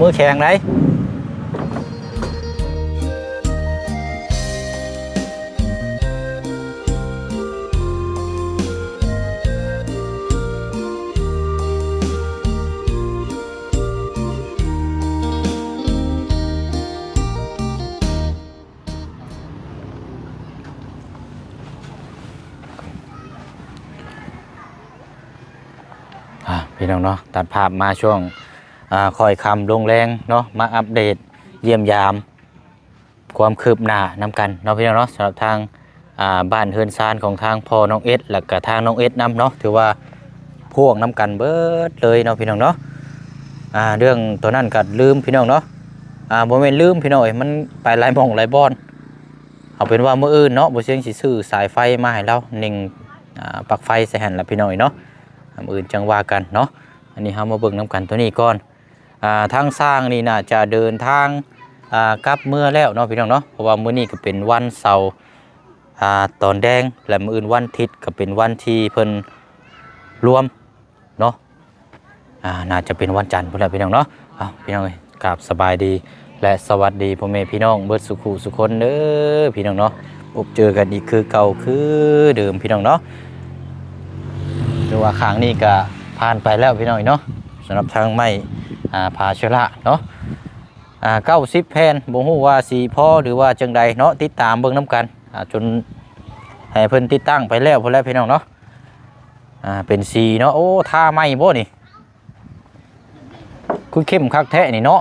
มือแข็งได้อะพี่น้องเนาะตัดภาพมาช่วง คอยคำลงแรงเนาะมาอัปเดตเยี่ยมยาม ความคืบหน้านำกันเนาะพี่น้องเนาะสำหรับทางาบ้านเฮือนซานของทางพ่อน้องเอสและก็ทางน้องเอสนํเนาะถือว่าพวกนํกันเบิดเลยเนาะพี่น้องเนาะเรื่องตัวนั้นก็ลืมพี่น้องเนาะอ่าบ่แม่นลืมพี่น้องเอ้ยมันไปหลายหม่องหลายบอนเอาเป็นว่ามื้ออื่นเนาะบ่เสียงสิซื้อสายไฟมาให้เราหนิ่งอ่าปลั๊กไฟใส่หั่นล่ะพี่น้องเอ้ยเนาะมื้ออื่นจังว่ากันเนาะอันนี้เฮามาเบิ่งนํกันตัวนี้ก่อน ทางสร้างนี่น่าจะเดินทางกลับเมื่อแล้วเนาะพี่น้องเนาะเพราะว่ามื้อนี้ก็เป็นวันเสาร์ตอนแดงและมื้ออื่นวันอาทิตย์ก็เป็นวันที่เพิ่นรวมเนาะน่าจะเป็นวันจันทร์พุ่นแหละพี่น้องเนาะพี่น้องเอ้ยกราบสบายดีและสวัสดีพ่อแม่พี่น้องเบิดสุขุสุคนเด้อพี่น้องเนาะพบเจอกันอีกคือเก่าคือเดิมพี่น้องเนาะหรือว่าครั้งนี้ก็ผ่านไปแล้วพี่น้องเนาะสำหรับทางไม่่าพาเชอระเนาะอ่าเก้าสิบแผ่นบ่ฮู้ว่าสีพ่อหรือว่าจังใดเนาะติดตามเบิ่งน้กันอ่าจนให้เพิ่นติดตั้งไปแล้วพุ่นแล้วพี่น้องเนาะอ่าเป็นสีเนาะโอ้ท่าไหมบ่นี่คือเข้มคักแท้นี่เนาะ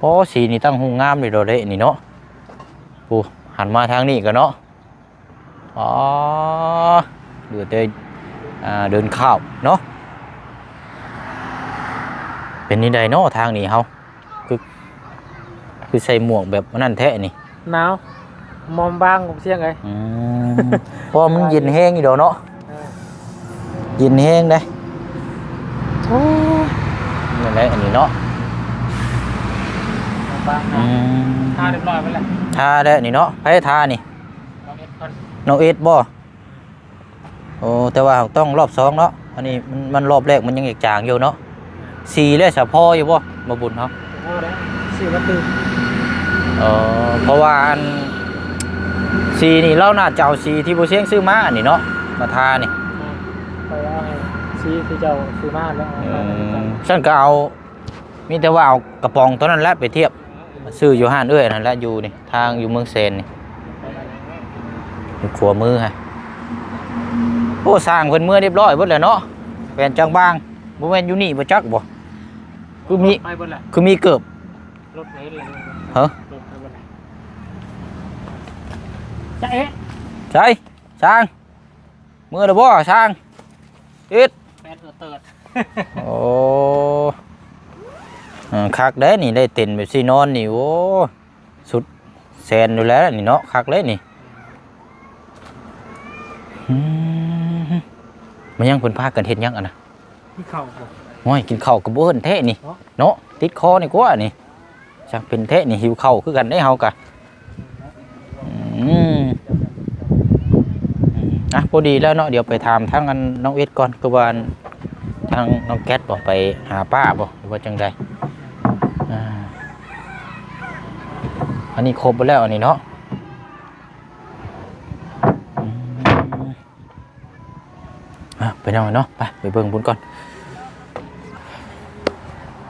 โอ้สีนี่ตั้งหูงามเลยโดเด้นี่เนาะปูหันมาทางนี้ก็เนาะอ๋อเดือดเดินอ่าเดินข้าวเนาะ เป็นนี่ใดเนาะทางนี้เฮาคือใส่หมวกแบบนั่นแท้นี่หนาวมอมบางผมเสียงไงอืมเพราะมันเย็นแห้งอยู่ดอกเนาะเย็นแห้งได้นี่แหละอันนี้เนาะมอมบางอืมทาเรียบร้อยไปแล้วทาได้นี่เนาะให้ทานี่ลองเอ็ดก่อนน้องเอ็ดบ่โอ้แต่ว่าต้องรอบสองเนาะอันนี้มันมันรอบแรกมันยังอีกจางอยู่เนาะ สีแล้วสะพออยู่บ่มาบุญเนาะโอ้ได้สี่ประตูเออเพราะว่าอันสีนี่เราน่าจะเอาสีที่บ่เสียงซื้อมาอันนี้เนาะมาทานี่ไปเอาให้ซีที่เจ้าซื้อมาแล้วเอาอืไปให้กันมฉันก็เอามีแต่ว่าเอากระป๋องตัวนั้นแหละไปเทียบซื้ออยู่ห้านเอ้ยนั่นแหละอยู่นี่ทางอยู่เมืองเซนนี่อยู่ขัวมือฮะโอ้สร้างเพิ่นเมื่อเรียบร้อยเบิดแล้วเนาะแฟนจังบางบ่แม่นอยู่นี่บ่จักบ่ คือมี ไปเบนแหละคือมีเกือบรถไปเลยฮะรถไปเบนแหละจะเอ๊ะใช่สร้างเมื่อแล้วบ่สร้างอิดแปดเออเติร์ดโอ้อืมคักเด้นี่ได้เต็นแบบสินอนนี่โอ้สุดแสนอยู่แล้วนี่เนาะคักเลยนี่อืมมันยังเพิ่นพากันเฮ็ดหยังอะนะที่เข่าบ่ โอ้ยกินข้าวกับบ่เพิ่นแท้นี่เนาะเนาะติดคอนี่กว่านี่จักเป็นแท้นี่หิวข้าวคือกันได้เฮากะอืมอะพอดีแล้วเนาะเดี๋ยวไปถามทางอันน้องเอสก่อนคือว่าอันทางน้องแก๊สบอกไปหาป้าบ่หรือว่าจังใดอ่าอันนี้ครบไปแล้วอันนี้เนาะอืมอะไปนอนเนาะไปไปเบิ่งบุญก่อน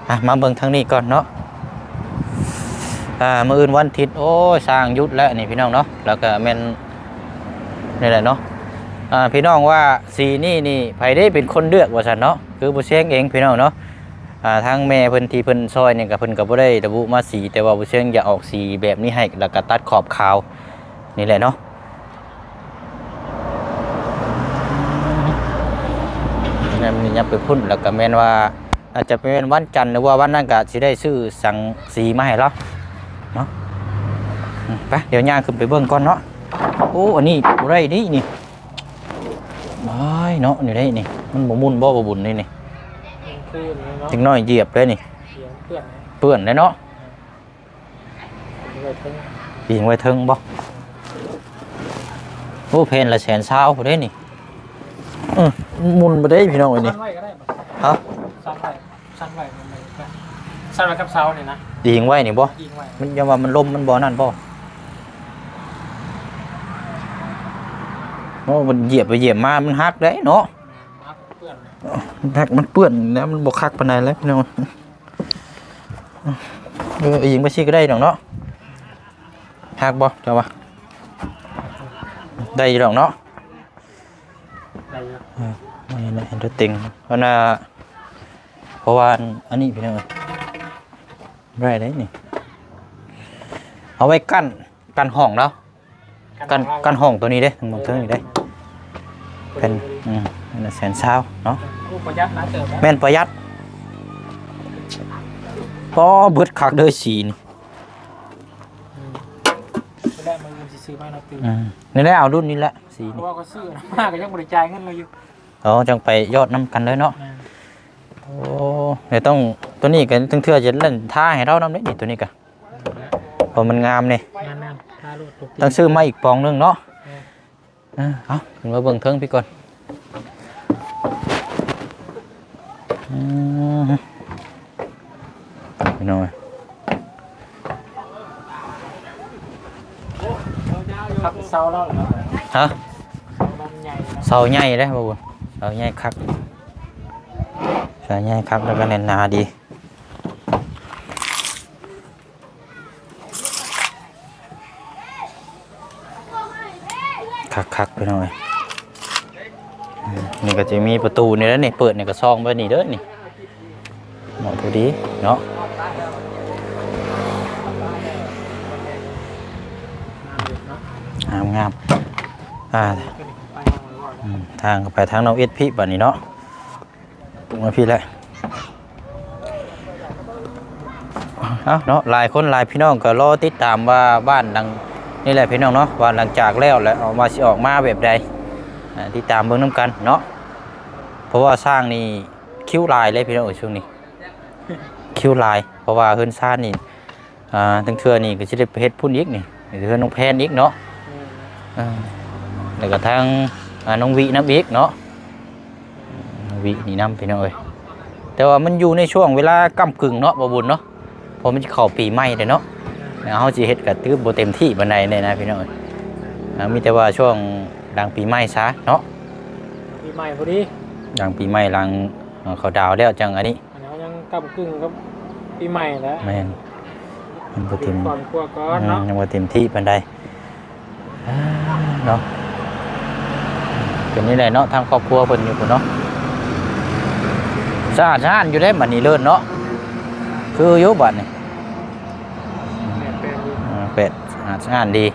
อะมาเบิ่งทางนี้ก่อนเนาะอ่ามื่ออื่นวันอาทิตย์โอ้ยสร้างยุดแล้วนี่พี่น้องเนาะแล้วก็แม่นนี่แหละเนาะอ่าพี่น้องว่าสีนี่นี่ไผได้เป็นคนเลือกว่าซั่นเนาะคือบ่เสียงเองพี่น้องเนาะอ่าทางแม่เพิ่นที่เพิ่นซอยเนี่ยก็เพิ่นก็บ่ได้ระบุมาสีแต่ว่าบ่เสียงอยากออกสีแบบนี้ให้แล้วก็ตัดขอบขาวนี่แหละเนาะนั่นนี่ยับไปพุ่นแล้วก็แม่นว่า อาจจะเป็นวันจันทร์หรือว่าวันนั้นก็สิได้ซื้อสังสีมาให้เราเนาะอืมไปเดี๋ยวย่างขึ้นไปเบิ่งก่อนเนาะโอ้อันนี้บ่ได้นี่นี่ไม่เนาะนี่ได้นี่มันบ่มุนบ่บ่บุญนี่นี่คือเนาะจังน้อยเหยียบเลยนี่เสียงเพื่อนเปื้อนเลยเนาะเลยทั้งยิงไว้เทิงบ่โอ้เพนละแสนเช้าบ่ได้นี่เออมุนบ่ได้พี่น้องอันนี้สั้นไว้ก็ได้ฮะ สั้นไว้สั้นไว้มันเลยสั้นไว้กับเสาเนี่ยนะยิงไว้นี่บ่ ยิงไว้มันยังว่ามันลมมันบ่นั่นบ่โอ้มันเหยียบไปเหยียบมา มันหักได้เนาะมักเพื่อนมันหักมันเปื้อนแล้วมันบ่คักปานใดแล้วพี่น้องเออยิงไปสิก็ได้ดอกเนาะหักบ่เจ้าว่าได้อยู่ดอกเนาะได้เยอะไม่ได้เห็นตัวติงเพราะน่ะเพ ราะว่าอันนี้พี่น้องเอ้ยได้ได้นี่ เอาไว้กั้นกั้นห้องแล้วกันกันห้องตัวนี้เด้ทั้งหมดทั้งนี้เด้เป็นอืมเป็นแสนเช้าเนาะผู้ประหยัดนะเติมนะแม่นประหยัดพอเบิดคักเด้อสีนี่ไม่ได้มันสิซื้อมาเราตื่นอืมนี่แหละเอารุ่นนี้แหละสีเพนี่ราะว่าก็ซื้อนะมากก็ยังบริจายเงินเราอยู่เราจังไปยอดน้ำกันเลยเนาะนะโอ้ เดี๋ยวต้องตัวนี้กันถึงเทื่อจะเล่นท่าให้เราน้ำเด้นี่ตัวนี้กันเพราะมันงามนี่นั่นนั่นถ้าลูกตกต้องซื้อมาอีกปองหนึงเนาะเออเอาขึ้นมาเบิ่งเทิงพี่ก่อนอืมพี่น้อยครับเสาแล้วเหรอฮะเสาลำใหญ่นะเสาใหญ่เด้อบ่บุญเสาใหญ่คักเสาใหญ่คักแล้วก็แน่นหนาดีคักคักๆไปหน่อยนี่ก็จะมีประตูนี่แล้วนี่เปิดนี่ก็ซองไว้นี่เด้อนี่หมาะพอดีเนาะงามงามๆอ่าทางไปทางน้องเอสพี่บัดนี้เนาะ มาพี่แล้วเอาเนาะหลายคนหลายพี่น้องก็รอติดตามว่าบ้านดังนี่แหละพี่น้องเนาะว่าหลังจากแล้วแล้วออกมาสิออกมาแบบใดติดตามเบิ่งน้ำกันเนาะเพราะว่าสร้างนี่คิ้วลายเลยพี่น้องช่วงนี้ คิ้วลาย เพราะว่าเฮือนซ่านนี่อ่าทั้งเทือนี่ก็สิได้เฮ็ดพุ่นอีกนี่เฮือนน้องแพนอีกเนาะแล้วก็ทางอ่าน้องวิน้ำอีกเนาะ วินี่น้ำพี่น้องเอ้ยแต่ว่ามันอยู่ในช่วงเวลาก้ากึ่งเนาะบ่บุญเนาะเพอมันจะเข้าปีใหม่เลยเนาะแล้วเฮาสิเฮ็ดก็ตื้อบ่เต็มที่บันไดเลยนะพี่น้องเอ้ยอ่ามีแต่ว่าช่วงหลังปีใหม่ซะเนาะปีใหม่พอดีหลังปีใหม่หลังเอ่อเขาดาวแล้วจังอันนี้อันนี้ยังกำกึ่งกับปีใหม่แล้วแม่นมันบ่ปีเต็มก่อนกลัวก่ออืนมเนาะยังบ่เต็มที่ปานใดอ่าเนาะเป็นนี่แหละเนาะทางครอบครัวเพิ่นอยู่พุ่นเนาะ สะอาดสะอาดอยู่ได้บัดนี้เลิศเนาะคืออยู่บัดนี่แปลงดีอ่าเป็ดสะอาดสะอาดดี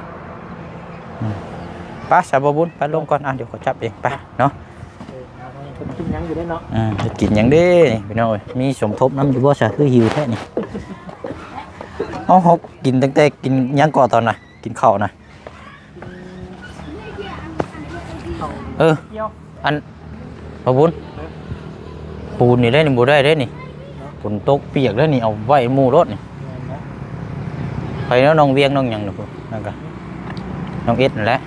อืมไป้าสาบบุญไปลงก่อนอะเดี๋ยวเขาจับเองไปเนาะเออเอาให้คนกินยังอยู่ได้เนาะอืมจะกินหยังเด้นี่พี่น้องเอ้ยมีสมทบน้ำอยู่บ่ซะคือหิวแท้นี่เอาเฮากินตั้งแต่กินหยังก่อนตอนน่ะ กินข้าวน่ะเออเกี่ยวอันบาบุญ ปูนนี่ได้นี่บ่ได้ได้นี่ฝนตกเปียกแล้วนี่เอาไว้หมู่รถนี่ไปแล้วน้องเวียงน้องหยังหนูนั่นก็น้องเอ็ดนั่นแหละ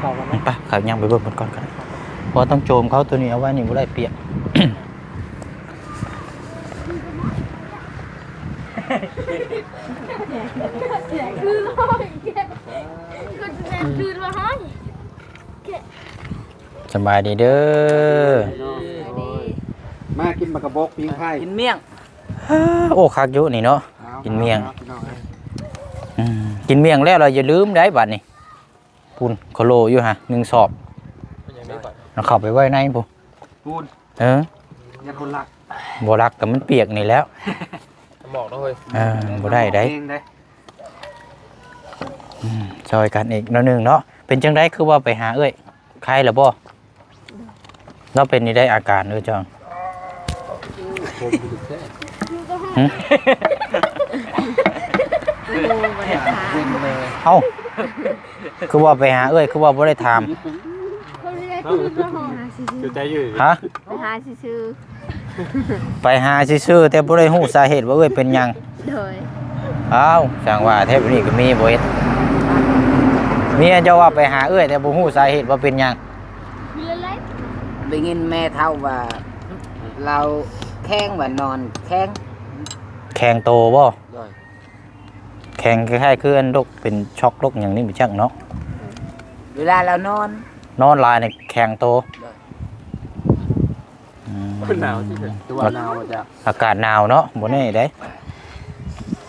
เก่ากันไหมไปขับยังไปเบิ่งมันก่อนก็ได้เพราะต้องโจมเขาตัวนี้เอาไว้นี่บ่ได้เปียก คือเลยแกก็จะแดงคือมาให้ สบายดีเด้อมากินมากระบอกปิ้งไผ่กินเมี่ยงโอ้คักอยู่นี่เนาะอากินเมี่ยงอาพี่น้องเอ้ยอืมกินเมี่ยงแล้วเราอย่าลืมได้บัดนี่ปุ่นโคโลอยู่ฮะหนึ่งสอบเราเข้าไปไว้ในปุ่นปูนเออยันคนหลักบ่รักกับมันเปียกนี่แล้วหมอกแล้วเฮ้ยเออบ่ได้ได้เองได้ซอยกันอีกหนิดนึงเนาะเป็นจังไดคือว่าไปหาเอ้ยใครล่ะบ่ เราเป็นนี่ได้อาการเด้อจังผมดูแค่หึเย็นเลยเอ้าคือว่าไปหาเอ้ยคือว่าบ่ได้ถามเขาเรียกคือเจ้าของอยู่ใจอยู่ฮะไปหาซื้อไปหาซื่อๆแต่บ่ได้ฮู้สาเหตุว่าเอ้ยเป็นหยังๆโดยอ้าวจังว่าแทบนี่ก็มีบ่เฮ็ดเมียเจ้าว่าไปหาเอ้ยแต่บ่ฮู้สาเหตุว่าเป็นหยังมีเล็ก ได้ยินแม่เท่าว่า เราแข้งว่านอนแข้งแข็งโตบ่ด้วยแข็งคล้ายๆคืออันโรคเป็นช็อกโรคหยังนี่บ่จักเนาะเวลาเรานอน นอนหลายนี่แข็งโตอืมหนาวที่สุดตัวหนาวจ้ะอากาศหนาวเนาะบ่แน่เด้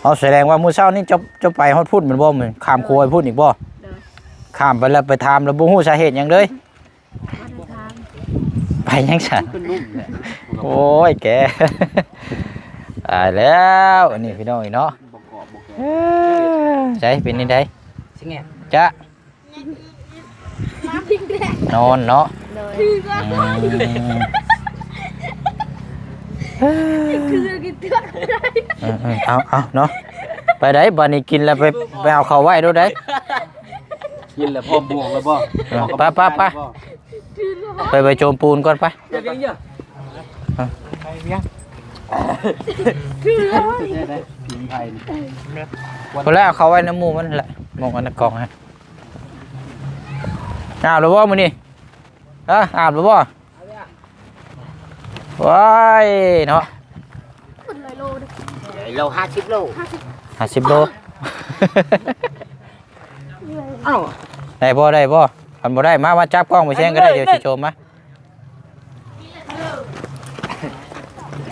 เอาแสดงว่ามื้อเช้านี่เจะจะไปฮอดพุ่นแมันบ่แม่นข้ามครัวไปพุ่นอีกบ่ๆโดย ข้ามไปแล้วไปถามแล้วบ่ฮู้สาเหตุหยังเลยวัฒนธรรม ไปยังฉันขึ้นนุ่มเนี่ยโอ้ยแกตายแล้วอันนี้พี่น้องอีกเนาะบอกกอบบอกแกเอ้อใช่เป็นนี่ได้ใช่ไงจะมาพิงแดงนอนเนาะโดยคือก็อืมคือกินเถื่อนอืมอืมเอาเอาเนาะไปได้บัดนี้กินแล้วไปไปเอาเขาวไว้ดูได้กินแล้วพ่อบวกแล้วบ่เออไปไปไป ไปไปโจมปูนก่อนไปจะเลี้ยงเยอะคือใช่ได้พิงไทยนี่พอแล้วเอาเขาไว้น้ำหมูมันแหละมองอันนั้นกล่องฮะอาบหรือว่ามือนี่ฮะอาบหรือว่าว้ายเนาะคนลอยโลดโลห้าสิบโลห้าสิบโลเอ้าได้บ่ได้บ่ คันบ่ได้มามาจับกล้องไปแช่งก็ได้เดี๋ยวสิโจมมา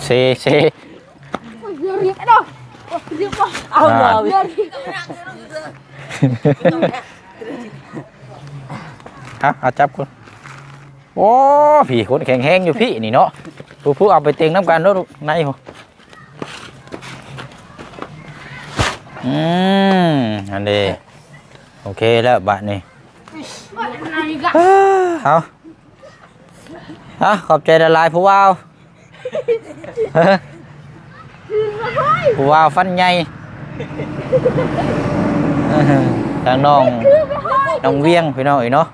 เซเซเรียกเรียกดอกเรียกว่าเอาอ่าเราเรียกที่เอาเอาจับคนโอ้พี่คนแข็งแห้งอยู่พี่นี่เนาะผู้ผู้เอาไปเตียงน้ำกันเนาะลูกในหัวอืมอันนี้โอเคแล้วบะนี่อะไรกัน เอาเอาขอบใจละลายผู้ว่าวเฮ้อผู้ว่าวฟันใหญ่ทางน้องน้องเวียงพี่น้องอีเนาะ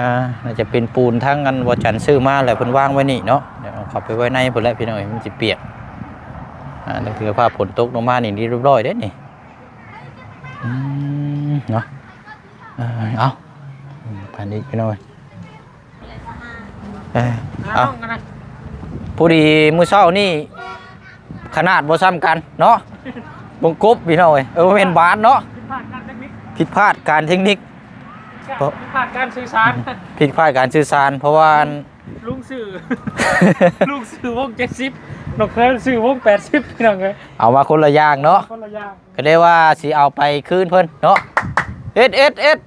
อ่าน่าจะเป็นปูนทั้งกันวจันซื้อมาแหละเพิ่นว่างไว้นี่เนาะเดี๋ยวเอาเขับไปไว้ในพุ่นแหละพี่น้องเอ้ยมันสิเปียกอ่านั่นคือภาพฝนตกลงมานี่เรียบร้อยเด้นี่อืมเนาะ เออเอาอืมผ่านนี้พี่น้องเอ้ยเออเอาผู้ดีมื้อเช้านี่ ขนาดบ่ซ้ำกันเนาะบงกบพี่น้องเอ้ยเออบ่แม่นบานเนาะผิดพลาดการเทคนิคเพราะผ่านการสื่อสารผิดพลาดการสื่อสาร เพราะว่าลุงสื่อลุงสื่อวงเจ็ดสิบนกเคยสื่อวงแปดสิบพี่น้องเลยเอามาคนละอย่างเนาะคนละอย่างก็ได้ว่าสิเอาไปคืนเพิ่นเนาะ เอ็ดเอ็ดเอ็ด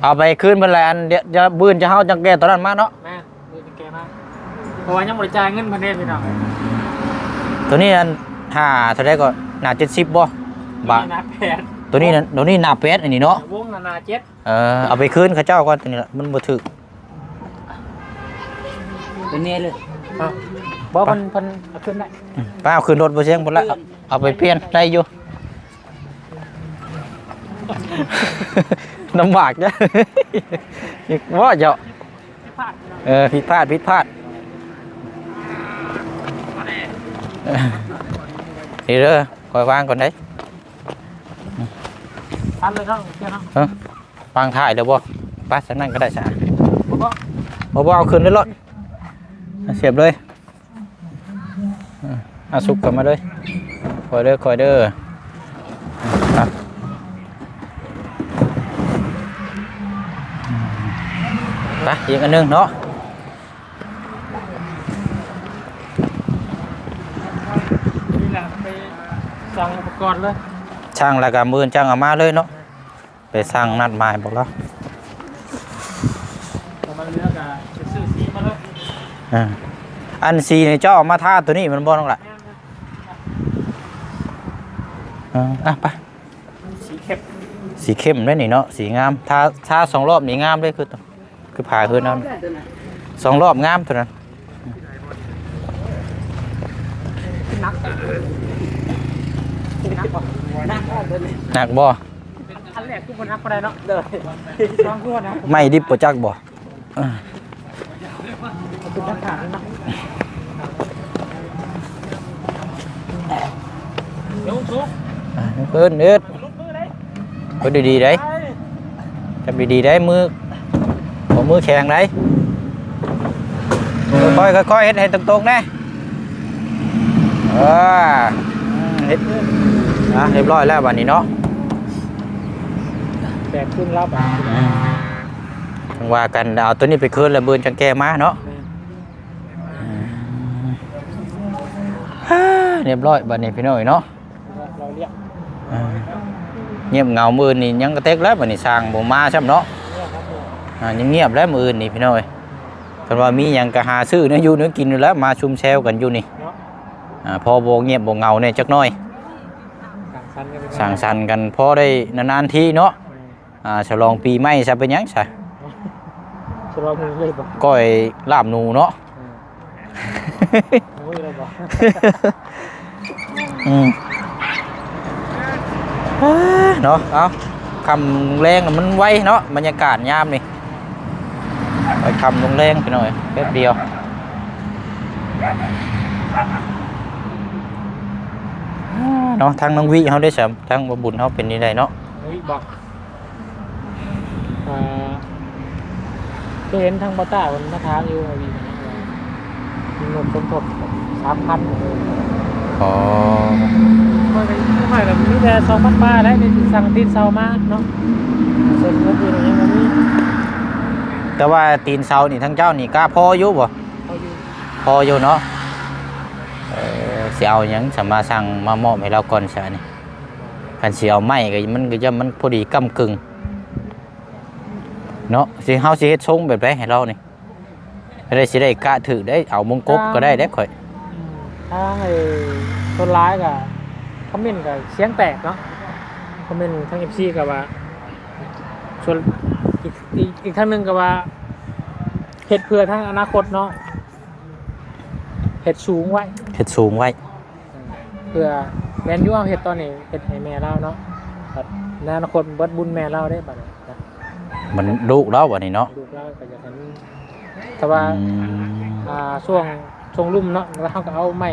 เอาไปคืนเพิ่นแหละอันเดี๋ยวจะบืนจะเฮาจังแก่ตอนนั้นมาเนาะแม่ดูเป็นแกมากเพราะว่ายังบริจายเงินพันเดพี่น้องตัวนี้อันห้าเท่าไดก็หนา70บ่บาทนี่นะแปดตัวนี้น่ะตัวนี้หนาเป็ดอันนี้เนาะวงนานาเจ็ดเออเอาไปคืนเขาเจ้าก่อนตัวนี้ละมันบ่ถึกตัวนี้เลยบอกมันพันเอาขึ้นได้อืมไปเอาคืนรถบ่เสียงพุ่นละเอาเอาไปเปลี่ยนได้อยู่ น้ำบากจ้ะนี่ว่าเจาะผ่านพี่น้องเออผิดพลาดผิดพลาดเออนี่เด้อคอยวางก่อนได้ทันเลยครับเจ้าน้องเออวางถ่ายเดี๋ยวบ่ไป้าสักนั่นก็ได้สะบอกว่าบ่บ่เอาขึ้นเลยรถเอาเสียบเลยเออเอาสุกกลับมาเลยคอยเด้อคอยเด้อ ไปอีกอันหนึงเนาะนี่แหละไปสั่งอุปกรณ์เลยช่างแล้วก็มือช่างเอามาเลยเนาะไปสร้างนัดหมายบอกแล้วเอามาเลือกอะจะซื้อสีมาเลยอ่าอันสีนี่เจ้าเอามาทาตัวนี้มันบ่ต้องละอ่าอะไปสีเข้มสีเข้มด้วยนี่เนาะสีงามทาทาสองรอบนี่งามเลยคือ คือผ่าคืนนั้นสองรอบงามเท่านั้นนักนักบ่นักเดินหนักบ่อันแรกทุกคนนักก็ได้เนาะเดินสองคนนะไม่ดิบบ่จักบ่อ่าเป็นนักขาดนะยงสุกอ่าเพิ่นเอิดลุกมือเลยเพิ่นดีๆได้จับดีๆได้มือบ่ มือแข็งได้ค่อยๆค่อยๆเฮ็ดให้ตรงๆนะเอออืมเฮ็ดอะเรียบร้อยแล้วบัดนี้เนาะแตกขึ้นรับอะจังว่ากันเอาตัวนี้ไปคืนแล้วเบืนจังแก้มาเนาะฮ่าเรียบร้อยบัดนี้พี่น้อยเนาะเราเรียกอ่าเงียบเหงามือนี่ยังกระเตกแล้วบัดนี้สร้างบ่มาช่ำเนาะเรี ยกครับผมอ่ายังเงียบแล้วมืออื่นนี่พี่น้อยกันว่ามีหยังก็หาซื้อเนื้ออยู่เนื้อกินอยู่แล้วมาชุมแซวกันอยู่นี่เนาะอ่าพอบ่เงียบบ่เหงาเนี่ยจักหน่อยสั่งสันกันไปสั่งสรรค์กันพอได้นานๆทีเนาะอ่าฉลองปีใหม่ซะเป็นหยังซะจะรอมือเลยบ่ก้อยลาบหนูเนาะมือเลยบ่อืมเนาะเอาคำแรงน่ะมันไวเนาะบรรยากาศยามนี่ ไปคำลงแรงไปหน่อยแป๊บเดียวเนาะทางน้องวิเขาได้สมทางบบุญเขาเป็นนี่ไดเนาะมือบอกอ่าก็เห็นทางบอต้ามันมาทางอยู่วีนะมีเงินสมทบสามพันเลยอ๋อไม่ไปไม่ไปแบบนี้แต่สองพันบาทได้ในสั่งตีนเซามาเนาะส่วนงบอยู่ในยังมี แต่ว่าตีนเสานี่ทั้งเจ้านี่กล้าพออยู่บ่เขาอยู่พออยู่เนาะเออสิเอาหยังสมาสั่งมามอบให้เราก่อนซะนี่คันสิเอาไม้ก็มันก็จะมันพอดีก้ำกึ่งเนาะสิเฮาสิเฮ็ดทรงแบบใดให้เรานี่ได้สิได้กะถือได้เอามงกบก็ได้ได้ข่อยอืมทางไอ้คนร้ายกับคอมเมนต์กับเสียงแตกเนาะคอมเมนต์ทางเอฟซีกับว่าส่วน อีกอีกอีกทางหนึ่งกับว่าเห็ดเพื่อทางอนาคตเนาะเห็ดสูงไว้เฮ็ดสูงไว้ เพื่อแมนยูเอาเห็ดตอนนี้เห็ดให้แม่เล่าเนาะบัดในอนาคตเบิดบุญแม่เล่าได้บัดนี้นะมันลูกเราบัดนี้เนาะลูกเล่าก็จะเห็นแต่ว่าอืมอ่าช่วงช่วงรุ่มเนาะแล้วเขาก็เอาไม้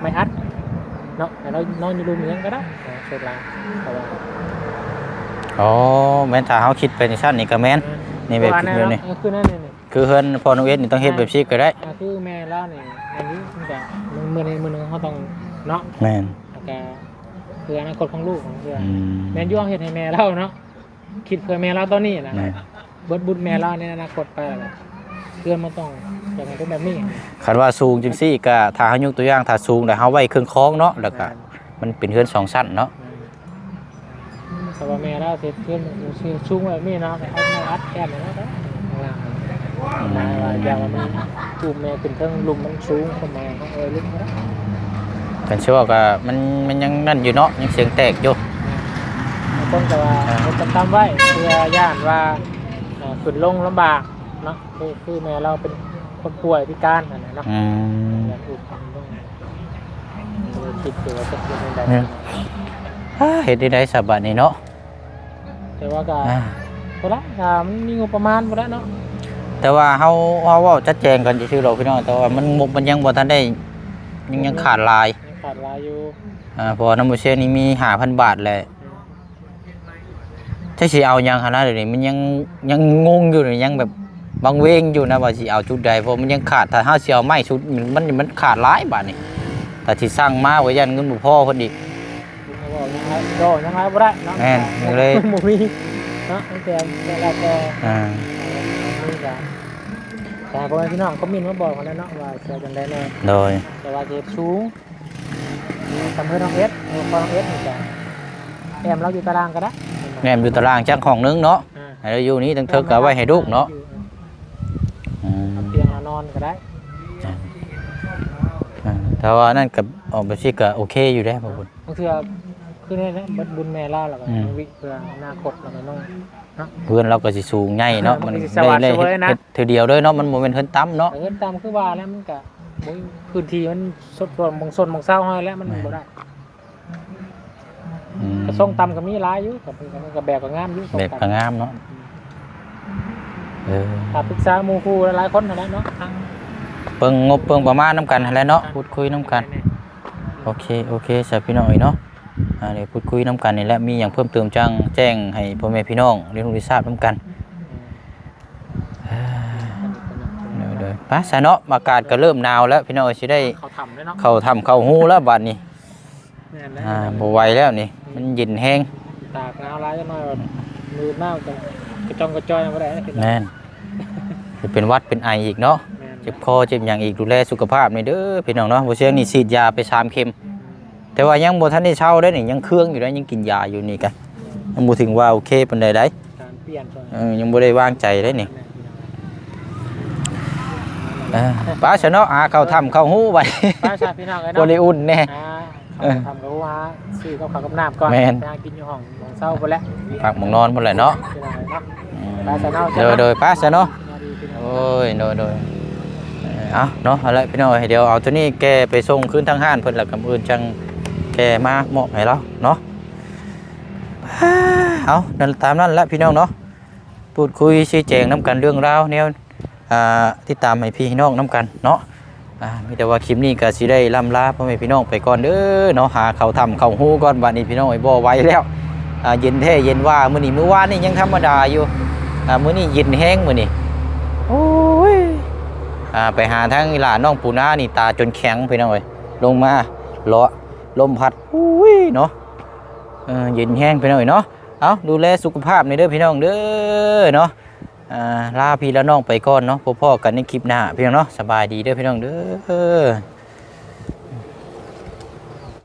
ไม้อัดเนาะแต่เรานอนอยู่รุ่มยังก็ได้นะช่วงล่างแต่ว่า อ๋อแม่นถ้าเฮาคิดไปในชั้นนี่ก็แม่นนี่แบบตัวเดี๋ยวนี้เนาะคือนั่นนี่นี่คือเฮือนพ่อน้องเอ็ดนี่ต้องเฮ็ดแบบซี่ก็ได้อ่าคือแม่เล่าเนี่ยอันนี้มันจะมือในมือหนึงเขาต้องเนาะแม่นแล้วก็เพื่ออนาคตของลูกของเพื่อออืมแมนยูเอาเห็ดให้แม่เล่าเนาะคิดเพื่อแม่เล่าตอนนี้นะแม่นเบิดบุญแม่เล่าในอนาคตไปแล้วเพื่อนมันต้องอย่างไรเป็นแบบนี้คันว่าสูงจังซี่ก็ถ้าเฮายกตัวอย่างถ้าสูงแล้วเฮาไว้เครื่องคล้องเนาะแล้วก็มันเป็นเฮือนสองชั้นเนาะ แต่ว่าแม่เล่าเสร็จเพื่อนชุ่งแบบนี้เนาะเอาไม้อัดแก้มเนาะข้างล่างอืมามว่าอย่างว่ามันจูบแม่ขึ้นเครื่องลุมมันสูงขึ้นมาเขาเอ้ยลุกมาแล้วกันเชื่อว่าก็มันมันยังนั่นอยู่เนาะยังเสียงแตกอยู่มันต้องแต่ว่ามันจะทำไว้เพื่อย่านว่าเอ่อขึ้นลงลำบากเนาะคือคือแม่เราเป็นคนป่วยพิการนั่นแหละเนาะอืมอยากถูกทำต้องคิดอยู่ว่าจะเป็นยังไงเนี่ยอ่าเฮ็ดได้ได้สบัดนี้เนาะ แต่ว่าก็อ่าพอละก็มันมีงบประมาณพอละเนาะแต่ว่าเฮาเฮาเว้าชัดแจงกันซื่อๆดอกพี่น้องแต่ว่ามันงบมันยังบ่ทันได้ยังยังขาดหลายยังขาดรายอยู่อ่าเพอน้ำมันเชนี่มี5,000บาทแหละถ้าสิเอาหยังหั่นนะเดี๋ยวนี้มันยังยังงงอยู่นี่ยังแบบบางเวงอยู่นะว่าสิเอาชุดใดเพราะมันยังขาดถ้าเฮาสิเอาไม้ชุดมันมันมันขาดหลายบาทนี่แต่ที่สร้างมาไว้ยันเงินบ่พอเพิ่นอีก โดยังไงบ่ได้เนาะแม่นเลย หมูมีเนาะตั้งแต่แต่แรกก็อ่านี่ก็แต่พ่อแม่พี่น้องก็มีมาบอกกันแล้วเนาะว่าเจอจังไดแน่โดยแต่ว่าเจ็บสูงทำให้น้องเอสน้องน้องเอสนี่จ้ะแอมเราอยู่ตารางก็ได้แนมอยู่ตารางจักห้องนึงเนาะอ่าให้เราอยู่นี่ตั้งเทิกก็เอาไว้ให้ลูกเนาะอืมเตียงเรานอนก็ได้อ่าแต่ว่านั่นกับออกแบบนี้ก็โอเคอยู่ได้อพ่อคุณบางเทื่อ คือนี่นะบัดบุญแม่เล่าแล้วก็อืม วิเพื่ออนาคตเราก็ต้องเนาะเพื่อนเราก็สิสูงใหญ่เนาะเออมัมันนก็สิสวัสดิ์ได้สวยนะ เฮ็ดเทื่อเดียวเลยเนาะมันบ่แม่นเฮิรนต่ำเนาะเออตามคือว่าแล้วมันก็บ่พื้นที่มันสดส่วนบางส่วนบางเศร้าให้แล้วมันบ่ได้อืมกระส่งต่ำก็มีหลายอยู่กับกับแบบก็งามอยู่ส่งแบบต่ำก็งามเนาะเออถ้าปรึกษาหมู่คู่หลายๆคนเท่านั้นเนาะทางเปิงงบเปิงประมาณน้ำกันหั่นแหล้วเนาะพูดคุยน้ำกัน โอเค โอเคสพี่น้องเอ้ยเนาะอ่า เดี๋ยวพูดคุยน้ำกันนี่แหละมีอย่างเพิ่มเติมจังแจ้งให้พ่อแม่พี่น้องเรียนรู้ได้ทราบน้ำกันเดี๋ยวเดี๋ยวไปซะเนาะอากาศก็เริ่มหนาวแล้วพี่น้องเอ้ยสิได้เขาทำด้วยเนาะเข้าทำเข้าหูแล้วบัดนี้แม่นแล้วอ่าบ่ไหวแล้วนี่มันเย็นแห้งตากหนาวร้ายจังหน่อยแบบมือหน้าจะกระจองกระจอยมาได้นะพี่น้องแม่นจะเป็นหวัดเป็นไออีกเนาะแม่นเจ็บคอเจ็บอย่างอีกดูแลสุขภาพนี่เด้อพี่น้องเนาะบ่เสียงนี่ฉีดยาไปสามเข็ม แต่ว่ายังบ่ทันได้เช่าได้นี่ยังเครื่องอยู่ได้ยังกินยาอยู่นี่กันยังบ่ถึงว่าโอเคปานใดได้การเปลี่ยนตัวเออยังบ่ได้วางใจได้นี่เออป้าซะเนาะอาเข้าถ้ำเข้าหูไปป้าชาพี่น้องไอ้บ่เนาะได้อุ่นแน่อ่าเขาทำกับหัวซื้อกับข้าวกับน้ำก่อนแม่นไปหากินอยู่ห้องของเศร้าไปแล้วพักหมองนอนพุ่นแหละเนาะพี่น้องเนาะอืมป้าซะเนาะโดยโดยป้าซะเนาะพี่น้องดีพี่น้องโอ้ยโดยโดยเอ่อเอาเนาะเอาละพี่น้อยเดี๋ยวเอาตัวนี้แกไปส่งคืนทางห้านเพิ่นแล้วกำอื่นจัง แกมาเหมอบให้เราเนาะเอานั่นตามนั้นแหละพี่น้องเนาะพูดคุยชี้แจงน้ำกันเรื่องราวแนวอ่าที่ตามให้พี่น้องน้ำกันเนาะอ่ามีแต่ว่าคลิปนี้ก็สิได้ล่ำลาพ่อแม่พี่น้องไปก่อนเด้อเนาะหาเขาทำเขาวฮู้ก่อนบัดนี้พี่น้องไอ้บ่ไหวแล้วอ่าเย็นแท้เย็นว่ามื้อนี้มื้อวานนี่ยังธรรมดาอยู่อ่ามื้อนี้เย็นแห้งมื้อนี้โอ้ยอ่าไปหาทั้งหลานน้องปูนานี่ตาจนแข็งไปหน่องเลยลงมาเลาะ ลมพัดอุ้ยเนาะเออย็นแห้งไปหน่อยเนาะเอาดูแลสุขภาพในเด้อพี่น้องเด้อเนาะอ่าลาพี่และน้องไปก่อนเนาะพบพ่อกันในคลิปหน้าพี่น้องเนาะสบายดีเด้อพี่น้องเด้อ